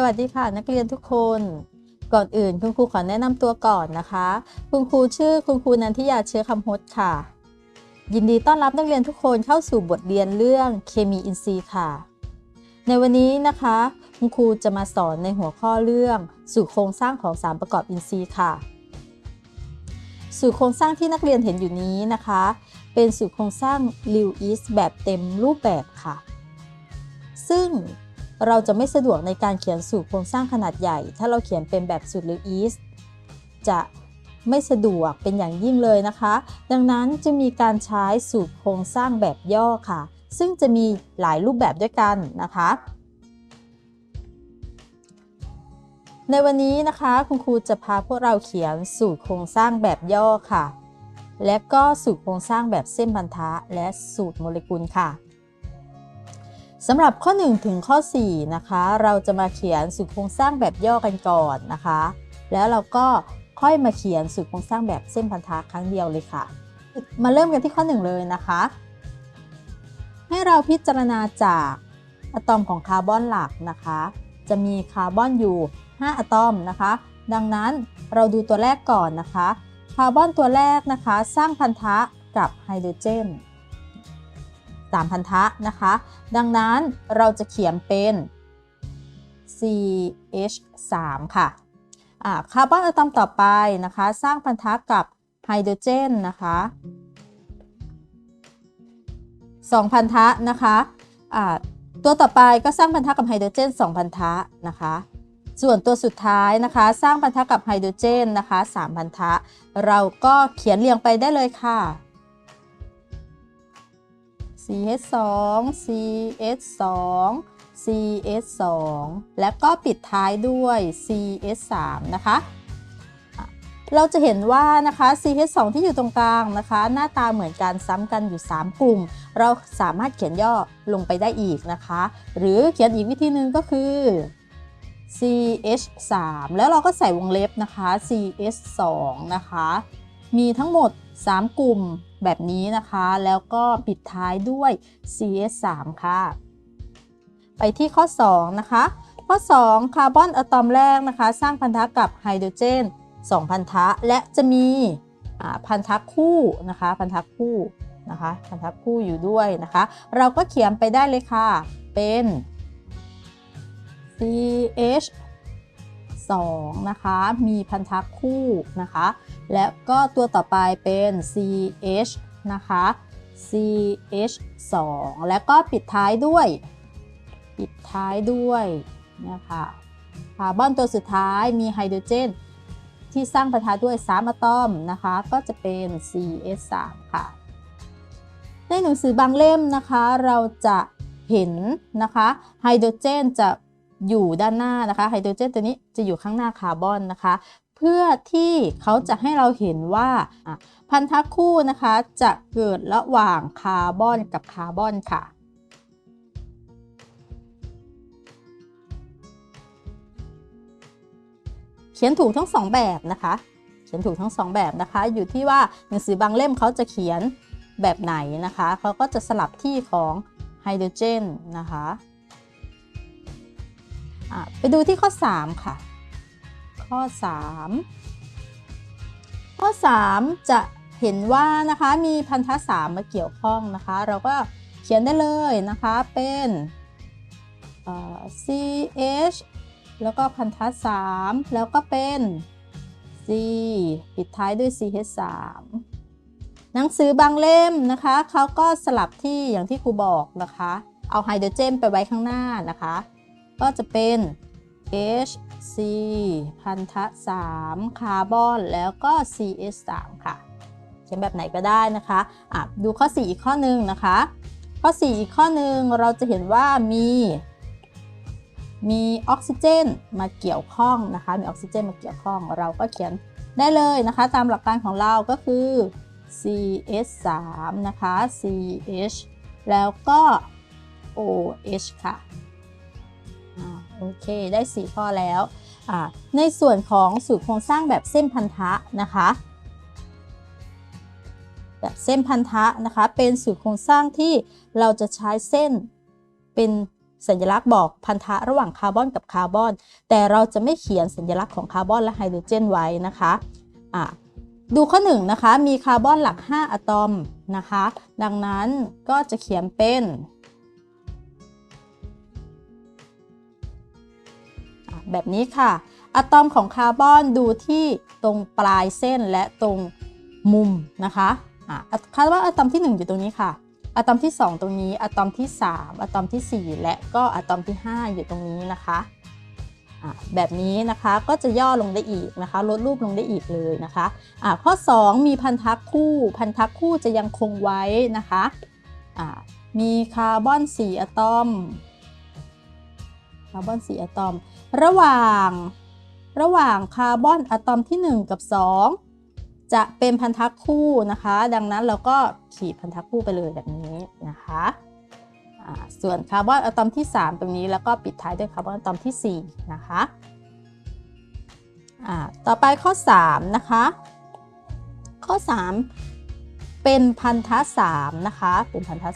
สวัสดีค่ะนักเรียนทุกคน ก่อนอื่นคุณครูขอแนะนำตัวก่อนนะคะ คุณครูชื่อคุณครูนันทิยาเชื้อคำฮดค่ะ ยินดีต้อนรับนักเรียนทุกคนเข้าสู่บทเรียนเรื่องเคมีอินทรีย์ค่ะ ในวันนี้นะคะ คุณครูจะมาสอนในหัวข้อเรื่องสู่โครงสร้างของสารประกอบอินทรีย์ค่ะ สู่โครงสร้างที่นักเรียนเห็นอยู่นี้นะคะ เป็นสู่โครงสร้างลิวอิสแบบเต็มรูปแบบค่ะ ซึ่ง เราจะไม่สะดวกในการเขียนสูตรโครงสร้างขนาดใหญ่ ถ้าเราเขียนเป็นแบบสูตรลิวอิสจะไม่สะดวกเป็นอย่างยิ่งเลยนะคะ ดังนั้นจะมีการใช้สูตรโครงสร้างแบบย่อค่ะ ซึ่งจะมีหลายรูปแบบด้วยกันนะคะ ในวันนี้นะคะคุณครูจะพาพวกเราเขียนสูตรโครงสร้างแบบย่อค่ะ และก็สูตรโครงสร้างแบบเส้นบรรทะและสูตรโมเลกุลค่ะ สำหรับข้อ 1 ถึงข้อ 4 นะคะ เราจะมาเขียนสูตรโครงสร้างแบบย่อกันก่อนนะคะ แล้วเราก็ค่อยมาเขียนสูตรโครงสร้างแบบเส้นพันธะครั้งเดียวเลยค่ะ มาเริ่มกันที่ข้อ 1 เลยนะคะ ให้เราพิจารณาจากอะตอมของคาร์บอนหลักนะคะ จะมีคาร์บอนอยู่ 5 อะตอมนะคะ ดังนั้นเราดูตัวแรกก่อนนะคะ คาร์บอนตัวแรกนะคะ สร้างพันธะกับไฮโดรเจน 3พันธะนะคะ ดังนั้นเราจะเขียนเป็น CH3 ค่ะคาร์บอนอะตอมต่อไปนะคะ สร้างพันธะกับไฮโดรเจนนะคะ2พันธะนะคะะตัวต่อไปก็สร้างพันธะกับไฮโดรเจน2พันธะนะคะ ส่วนตัวสุดท้ายนะคะ สร้างพันธะกับไฮโดรเจนนะคะ3พันธะ เราก็เขียนเรียงไปได้เลยค่ะ CH2 CH2 CH2 และก็ปิดท้ายด้วย CH3 นะคะ เราจะเห็นว่านะคะ CH2 ที่อยู่ตรงกลางนะคะ หน้าตาเหมือนกันซ้ำกันอยู่ 3 กลุ่ม เราสามารถเขียนย่อลงไปได้อีกนะคะ หรือเขียนอีกวิธีหนึ่งก็คือ CH3 แล้วเราก็ใส่วงเล็บนะคะ CH2 นะคะ มีทั้งหมด 3 กลุ่ม แบบนี้นะคะ แล้วก็ปิดท้ายด้วย CS3 ค่ะ ไปที่ข้อ 2 นะคะ ข้อ 2 คาร์บอนอะตอมแรกนะคะ สร้างพันธะกับไฮโดรเจน2พันธะ และจะมีพันธะคู่นะคะ พันธะคู่นะคะพันธะคู่อยู่ด้วยนะคะ เราก็เขียนไปได้เลยค่ะ เป็น CH 2 นะคะ มีพันธะคู่นะคะ และก็ตัวต่อไปเป็น CH นะคะ CH 2 แล้วก็ปิดท้ายด้วย ปิดท้ายด้วยนะคะคาร์บอนตัวสุดท้ายมีไฮโดรเจน ที่สร้างพันธะด้วย3อะตอมนะคะ ก็จะเป็น CH 3ค่ะ ในหนังสือบางเล่มนะคะ เราจะเห็นนะคะไฮโดรเจนจะ อยู่ด้านหน้านะคะไฮโดรเจนตัวนี้จะอยู่ข้างหน้าคาร์บอนนะคะ เพื่อที่เขาจะให้เราเห็นว่าพันธะคู่นะคะจะเกิดระหว่างคาร์บอนกับคาร์บอนค่ะเขียนถูกทั้งสองแบบนะคะ เขียนถูกทั้งสองแบบนะคะ อยู่ที่ว่าหนังสือบางเล่มเขาจะเขียนแบบไหนนะคะ เขาก็จะสลับที่ของไฮโดรเจนนะคะ ไปดูที่ข้อ 3 ค่ะ ข้อ 3 ข้อ 3 จะเห็นว่านะคะมีพันธะ3มาเกี่ยวข้องนะคะ เราก็เขียนได้เลยนะคะเป็น CH แล้วก็พันธะ3แล้วก็เป็น C ปิดท้ายด้วย CH3 หนังสือบางเล่มนะคะเขาก็สลับที่อย่างที่ครูบอกนะคะ เอาไฮโดรเจนไปไว้ข้างหน้านะคะ ก็จะเป็น HC พันธะ3คาร์บอนแล้วก็ CH3 ค่ะ เขียนแบบไหนก็ได้นะคะะดูข้อ 4 อีกข้อหนึ่งนะคะ ข้อ 4 อีกข้อหนึ่งเราจะเห็นว่ามีมีออกซิเจนมาเกี่ยวข้องนะคะ มีออกซิเจนมาเกี่ยวข้อง เราก็เขียนได้เลยนะคะ ตามหลักการของเราก็คือ CH3 นะคะ CH แล้วก็ OH ค่ะ โอเค ได้ 4 ข้อแล้วในส่วนของสูตรโครงสร้างแบบเส้นพันธะนะคะ แบบเส้นพันธะนะคะ เป็นสูตรโครงสร้างที่เราจะใช้เส้นเป็นสัญลักษณ์บอกพันธะระหว่างคาร์บอนกับคาร์บอน แต่เราจะไม่เขียนสัญลักษณ์ของคาร์บอนและไฮโดรเจนไว้นะคะะดูข้อหนึ่งนะคะ มีคาร์บอนหลัก 5 อะตอมนะคะ ดังนั้นก็จะเขียนเป็น แบบนี้ค่ะ อะตอมของคาร์บอนดูที่ตรงปลายเส้นและตรงมุมนะคะอะคาดว่าอะตอมที่ 1 อยู่ตรงนี้ค่ะ อะตอมที่ 2 ตรงนี้ อะตอมที่ 3 อะตอมที่ 4 และก็อะตอมที่ 5 อยู่ตรงนี้นะคะะแบบนี้นะคะก็จะย่อลงได้อีกนะคะ ลดรูปลงได้อีกเลยนะคะะข้อ 2 มีพันธะคู่ พันธะคู่จะยังคงไว้นะคะะมีคาร์บอน 4 อะตอมคาร์บอน 4 อะตอม ระหว่าง ระหว่างคาร์บอนอะตอมที่ 1 กับ 2 จะเป็นพันธะคู่นะคะ ดังนั้นเราก็ขีดพันธะคู่ไปเลยแบบนี้นะคะส่วนคาร์บอนอะตอมที่ 3 ตรงนี้แล้วก็ปิดท้ายด้วยคาร์บอนอะตอมที่ 4 นะคะต่อไปข้อ 3 นะคะ ข้อ 3 เป็นพันธะ3นะคะ เป็นพันธะ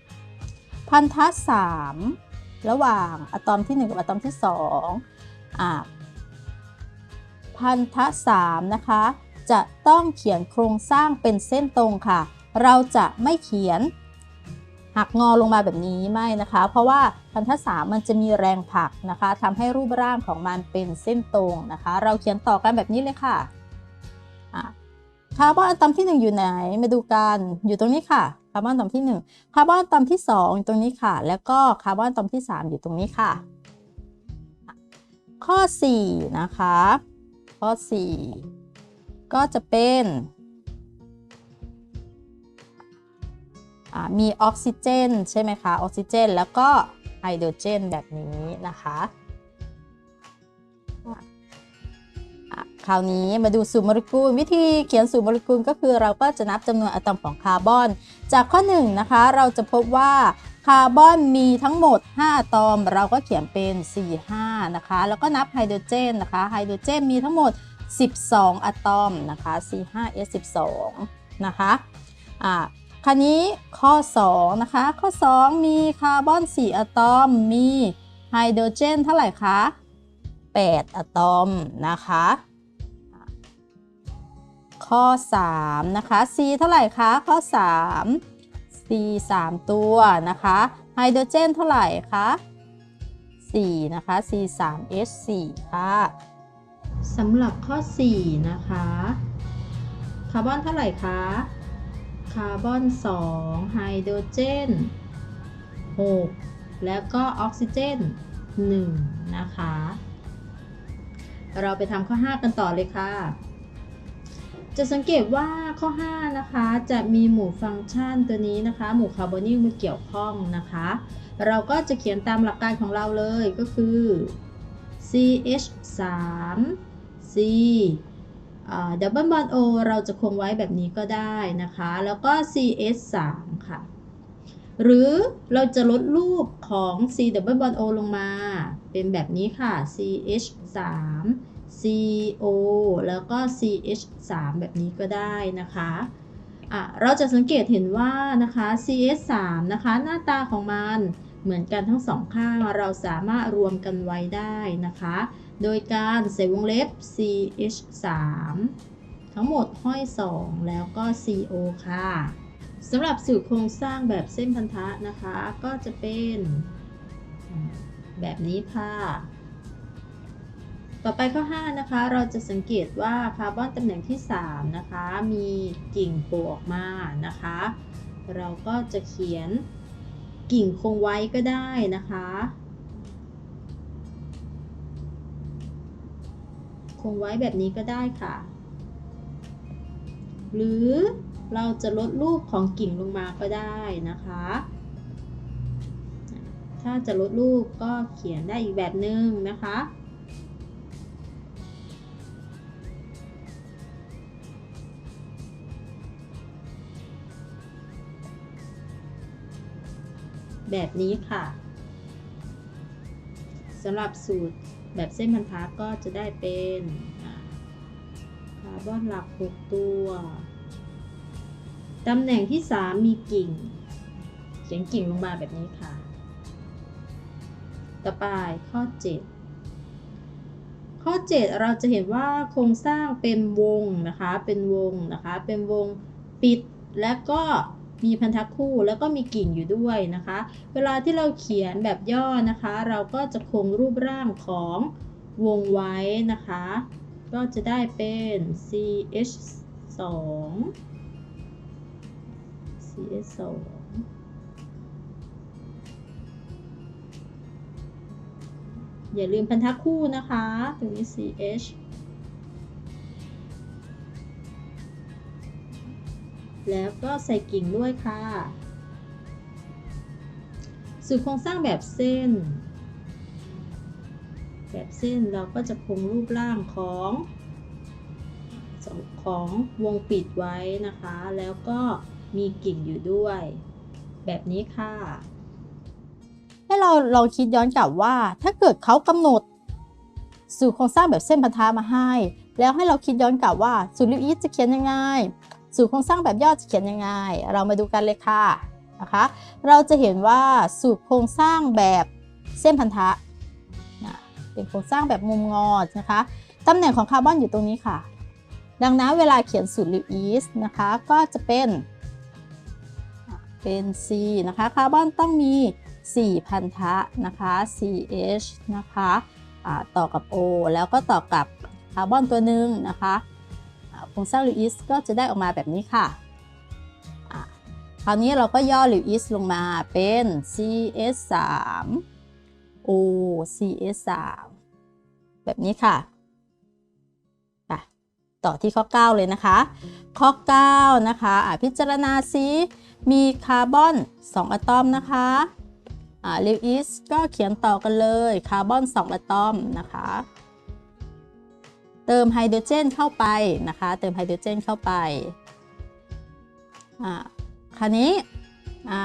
3พันธะ3 ระหว่างอะตอมที่ 1 กับอะตอมที่2อ่าพันธะ3นะคะ จะต้องเขียนโครงสร้างเป็นเส้นตรงค่ะ เราจะไม่เขียนหักงอลงมาแบบนี้ไม่นะคะ เพราะว่าพันธะสามมันจะมีแรงผลักนะคะทำให้รูปร่างของมันเป็นเส้นตรงนะคะ เราเขียนต่อกันแบบนี้เลยค่ะคาร์บอนอะตอมที่ 1 อยู่ไหน มาดูกัน อยู่ตรงนี้ค่ะาร์บอนตอมที่ 1 คาร์บอนตอมที่2อยู่ตรงนี้ค่ะ แล้วก็คาร์บอนตอมที่ 3 อยู่ตรงนี้ค่ะ ข้อ 4 นะคะ ข้อ 4 ก็จะเป็นมีออกซิเจนใช่ไหมคะ ออกซิเจน แล้วก็ไฮโดรเจนแบบนี้นะคะ คราวนี้มาดูสูตรโมเลกุลวิธีเขียนสูตรโมเลกุลก็คือเราก็จะนับจำนวนอะตอมของคาร์บอน จากข้อ1นะคะเราจะพบว่าคาร์บอนมีทั้งหมด 5อะตอม เราก็เขียนเป็น 4 5 นะคะ แล้วก็นับไฮโดรเจนนะคะไฮโดรเจนมีทั้งหมด 12 อะตอมนะคะ C5S12 นะคะอ่าคราวนี้ข้อ 2 นะคะ ข้อ 2 มีคาร์บอน 4 อะตอม มีไฮโดรเจนเท่าไหร่คะ 8 อะตอมนะคะ ข้อ 3 นะคะ C เท่าไหร่คะ ข้อ 3 C 3 ตัวนะคะไฮโดรเจนเท่าไหร่คะ4นะคะ C 3 H 4ค่ะสำหรับข้อ 4 นะคะ คาร์บอนเท่าไหร่คะ คาร์บอน 2 ไฮโดรเจน 6 แล้วก็ออกซิเจน 1 นะคะ เราไปทำข้อ 5 กันต่อเลยค่ะ จะสังเกตว่าข้อ 5 นะคะ จะมีหมู่ฟังก์ชันตัวนี้นะคะ หมู่คาร์บอนิลมาเกี่ยวข้องนะคะ เราก็จะเขียนตามหลักการของเราเลยก็คือ CH 3 C ดับเบิลบอน O เราจะคงไว้แบบนี้ก็ได้นะคะ แล้วก็ CS 3ค่ะ หรือเราจะลดรูปของ C double bond O ลงมา เป็นแบบนี้ค่ะ CH 3 CO แล้วก็ CH 3 แบบนี้ก็ได้นะคะอะเราจะสังเกตเห็นว่านะคะ CS 3นะคะ หน้าตาของมันเหมือนกันทั้งสองข้างเราสามารถรวมกันไว้ได้นะคะ โดยการใส่วงเล็บ CH 3 ทั้งหมดห้อย 2 แล้วก็ CO ค่ะสำหรับสูตรโครงสร้างแบบเส้นพันธะนะคะ ก็จะเป็นแบบนี้ค่ะ ต่อไปข้อ 5 นะคะ เราจะสังเกตว่าคาร์บอนตำแหน่งที่ 3 นะคะ มีกิ่งโผล่ออกมานะคะ เราก็จะเขียนกิ่งคงไว้ก็ได้นะคะ คงไว้แบบนี้ก็ได้ค่ะ หรือเราจะลดรูปของกิ่งลงมาก็ได้นะคะ ถ้าจะลดรูปก็เขียนได้อีกแบบหนึ่งนะคะ แบบนี้ค่ะสำหรับสูตรแบบเส้นพันธะก็จะได้เป็นอ่าคาร์บอนหลัก 6 ตัวตำแหน่งที่ 3 มีกิ่ง เขียนกิ่งลงมาแบบนี้ค่ะ ต่อไปข้อ 7 ข้อ 7 เราจะเห็นว่าโครงสร้างเป็นวงนะคะ เป็นวงนะคะ เป็นวงปิดและก็ มีพันธะคู่แล้วก็มีกิ่งอยู่ด้วยนะคะ เวลาที่เราเขียนแบบย่อนะคะ เราก็จะคงรูปร่างของวงไว้นะคะ ก็จะได้เป็น ch 2 ch 2อย่าลืมพันธะคู่นะคะ ตรงนี้ ch แล้วก็ใส่กิ่งด้วยค่ะสูตรโครงสร้างแบบเส้น แบบเส้นเราก็จะคงรูปร่างของของวงปิดไว้นะคะ แล้วก็มีกิ่งอยู่ด้วย แบบนี้ค่ะ ให้เราลองคิดย้อนกลับว่า ถ้าเกิดเขากำหนดสูตรโครงสร้างแบบเส้นพันธะมาให้ แล้วให้เราคิดย้อนกลับว่าสูตรลิปอีทจะเขียนยังไง สูตรโครงสร้างแบบย่อจะเขียนยังไง เรามาดูกันเลยค่ะนะคะ เราจะเห็นว่าสูตรโครงสร้างแบบเส้นพันธะนะเป็นโครงสร้างแบบมุมงอนะคะตำแหน่งของคาร์บอนอยู่ตรงนี้ค่ะ ดังนั้นเวลาเขียนสูตรลิวอีสนะคะก็จะเป็นเป็น C นะคะคาร์บอนต้องมี 4 พันธะนะคะ CH นะคะต่อกับ O แล้วก็ต่อกับคาร์บอนตัวหนึ่งนะคะ โครงสร้างลิวอีสก็จะได้ออกมาแบบนี้ค่ะคราวนี้เราก็ย่อลิวอีสลงมาเป็น CS3 O CS3 แบบนี้ค่ะต่อที่ข้อ 9 เลยนะคะ ข้อ 9 นะคะะพิจารณาซิมีคาร์บอน 2 อะตอมนะคะลิวอิสก็เขียนต่อกันเลยคาร์บอน 2 อะตอมนะคะ เติมไฮโดรเจนเข้าไปนะคะ เติมไฮโดรเจนเข้าไปอ่าคราวนี้อ่า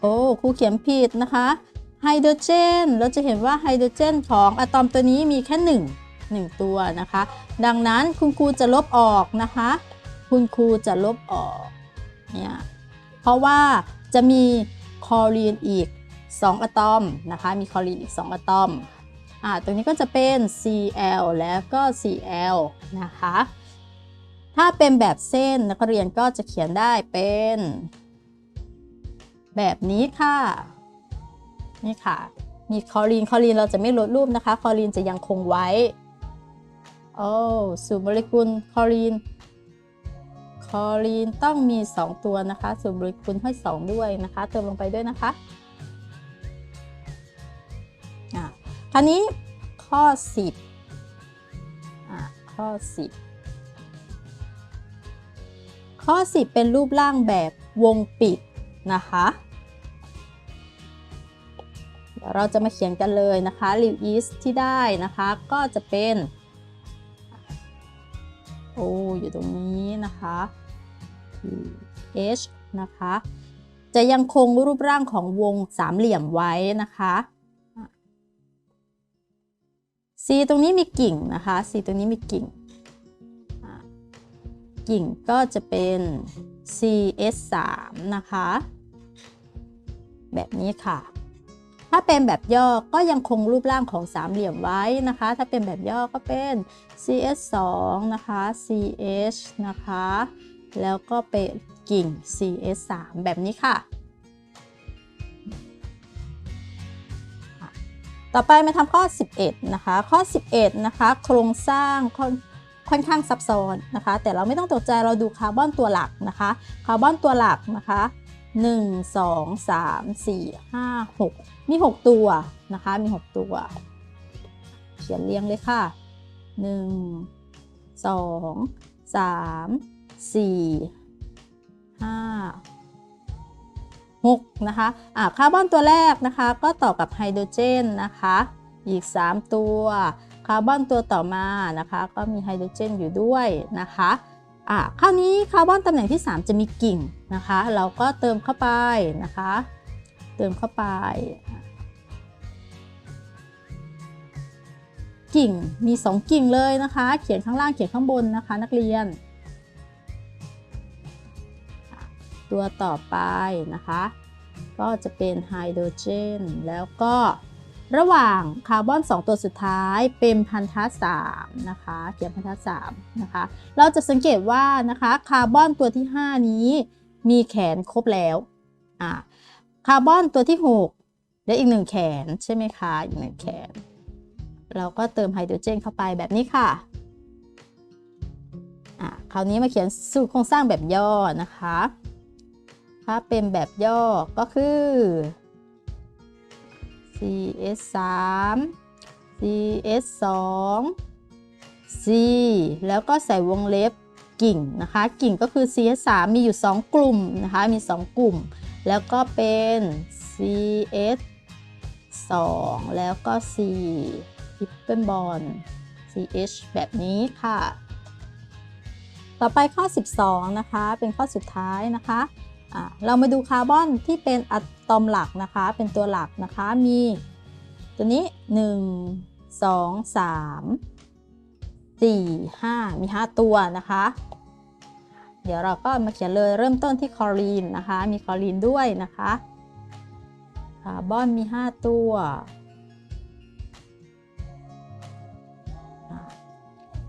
โอ้ครูเขียนผิดนะคะไฮโดรเจน เราจะเห็นว่าไฮโดรเจนของอะตอมตัวนี้มีแค่ 1 1 ตัวนะคะ ดังนั้นคุณครูจะลบออกนะคะ คุณครูจะลบออกเนี่ยเพราะว่าจะมีคลอรีนอีก 2 อะตอมนะคะ มีคลอรีนอีก 2 อะตอม อ่าตรงนี้ก็จะเป็น Cl แล้วก็ Cl นะคะ ถ้าเป็นแบบเส้นนักเรียนก็จะเขียนได้เป็น แบบนี้ค่ะ นี่ค่ะ มีคลอรีนคลอรีนเราจะไม่ลดรูปนะคะคลอรีนจะยังคงไว้ โอ้สูตรโมเลกุลคลอรีนคลอรีนต้องมี 2 ตัวนะคะ สูตรโมเลกุลให้ 2 ด้วยนะคะ เติมลงไปด้วยนะคะ อะคราวนี้ข้อ 10อะข้อ 10 ข้อ 10 เป็นรูปร่างแบบวงปิดนะคะเดี๋ยวเราจะมาเขียนกันเลยนะคะลิวอีสที่ได้นะคะ ก็จะเป็น โออยู่ตรงนี้นะคะ H นะคะ จะยังคงรูปร่างของวงสามเหลี่ยมไว้นะคะ C ตรงนี้มีกิ่งนะคะ C ตรงนี้มีกิ่ง กิ่งก็จะเป็น CS3 นะคะ แบบนี้ค่ะ ถ้าเป็นแบบย่อก็ยังคงรูปร่างของสามเหลี่ยมไว้นะคะ ถ้าเป็นแบบย่อก็เป็น cs2 นะคะ ch นะคะ แล้วก็เป็นกิ่ง cs3 แบบนี้ค่ะ ต่อไปมาทำข้อ 11 นะคะ ข้อ 11 นะคะ โครงสร้างค่อนข้างซับซ้อนนะคะ แต่เราไม่ต้องตกใจเราดูคาร์บอนตัวหลักนะคะคาร์บอนตัวหลักนะคะ1 2 3 4 5 6 มี 6 ตัวนะคะ มี 6 ตัว เขียนเรียงเลยค่ะ 1 2 3 4 5 6 นะคะะคาร์บอนตัวแรกนะคะ ก็ต่อกับไฮโดรเจนนะคะ อีก 3 ตัว คาร์บอนตัวต่อมานะคะ ก็มีไฮโดรเจนอยู่ด้วยนะคะอะคราวนี้คาร์บอนตำแหน่งที่ 3 จะมีกิ่งนะคะ เราก็เติมเข้าไปนะคะ เติมเข้าไปกิ่งมี 2 กิ่งเลยนะคะ เขียนข้างล่างเขียนข้างบนนะคะ นักเรียน ตัวต่อไปนะคะ ก็จะเป็นไฮโดรเจน แล้วก็ระหว่างคาร์บอน 2 ตัวสุดท้ายเป็นพันธะ3นะคะ เขียนพันธะ3นะคะ เราจะสังเกตว่านะคะคาร์บอนตัวที่ 5 นี้มีแขนครบแล้วอ่าคาร์บอนตัวที่6และอีกหนึ่งแขนใช่ไหมคะ อีกหนึ่งแขน เราก็เติมไฮโดรเจนเข้าไปแบบนี้ค่ะอะคราวนี้มาเขียนสูตรโครงสร้างแบบย่อนะคะ ถ้าเป็นแบบย่อก็คือ CS 3 CS 2 C แล้วก็ใส่วงเล็บกิ่งนะคะ กิ่งก็คือ CS 3มีอยู่ 2 กลุ่มนะคะ มี 2 กลุ่ม แล้วก็เป็น CS 2 แล้วก็ C ทิปเปิลบอล CH แบบนี้ค่ะ ต่อไปข้อ 12 นะคะ เป็นข้อสุดท้ายนะคะอะ เรามาดูคาร์บอนที่เป็นอะตอมหลักนะคะ เป็นตัวหลักนะคะ มีตัวนี้ 1 2 3 4 5 มี 5 ตัวนะคะ เดี๋ยวเราก็มาเขียนเลยเริ่มต้นที่คลอรีนนะคะ มีคลอรีนด้วยนะคะ คาร์บอนมี 5 ตัว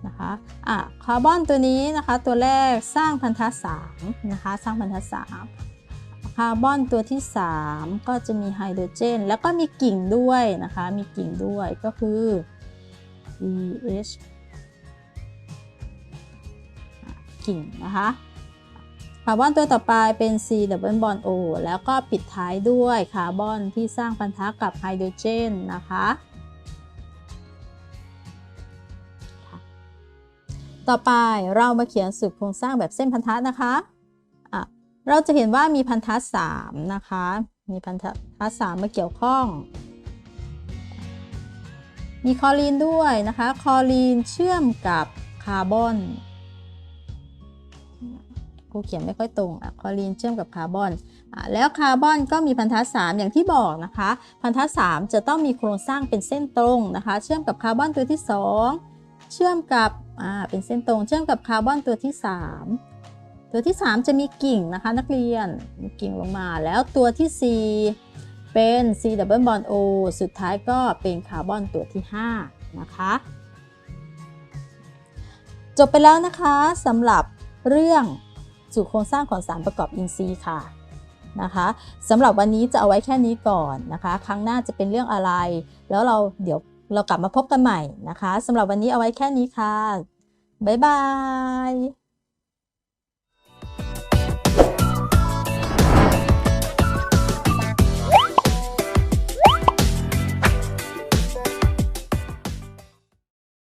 นะคะอะคาร์บอนตัวนี้นะคะตัวแรกสร้างพันธะ3นะคะสร้างพันธะ3คาร์บอนตัวที่ 3 ก็จะมีไฮโดรเจน แล้วก็มีกิ่งด้วยนะคะมีกิ่งด้วยก็คือ CH กิ่งนะคะคาร์บอนตัวต่อไปเป็น C double bond O แล้วก็ปิดท้ายด้วยคาร์บอนที่สร้างพันธะกับไฮโดรเจนนะคะ ต่อไปเรามาเขียนสูตรโครงสร้างแบบเส้นพันธะนะคะะเราจะเห็นว่ามีพันธะ3นะคะ มีพันธะ3มาเกี่ยวข้อง มีคลอรีนด้วยนะคะคลอรีนเชื่อมกับคาร์บอนครูเขียนไม่ค่อยตรงอะคลอรีนเชื่อมกับคาร์บอนอแล้วคาร์บอนก็มีพันธะ3อย่างที่บอกนะคะ พันธะ3จะต้องมีโครงสร้างเป็นเส้นตรงนะคะ เชื่อมกับคาร์บอนตัวที่ 2 เชื่อมกับ อ่าเป็นเส้นตรงเชื่อมกับคาร์บอนตัวที่ 3 ตัวที่ 3 จะมีกิ่งนะคะนักเรียนมีกิ่งลงมาแล้วตัวที่ 4 เป็น C double bond O สุดท้ายก็เป็นคาร์บอนตัวที่ 5 นะคะ จบไปแล้วนะคะสำหรับเรื่องสูตรโครงสร้างของสารประกอบอินทรีย์ค่ะนะคะสำหรับวันนี้จะเอาไว้แค่นี้ก่อนนะคะ ครั้งหน้าจะเป็นเรื่องอะไร แล้วเราเดี๋ยว เรากลับมาพบกันใหม่นะคะสำหรับวันนี้เอาไว้แค่นี้ค่ะ บ๊ายบาย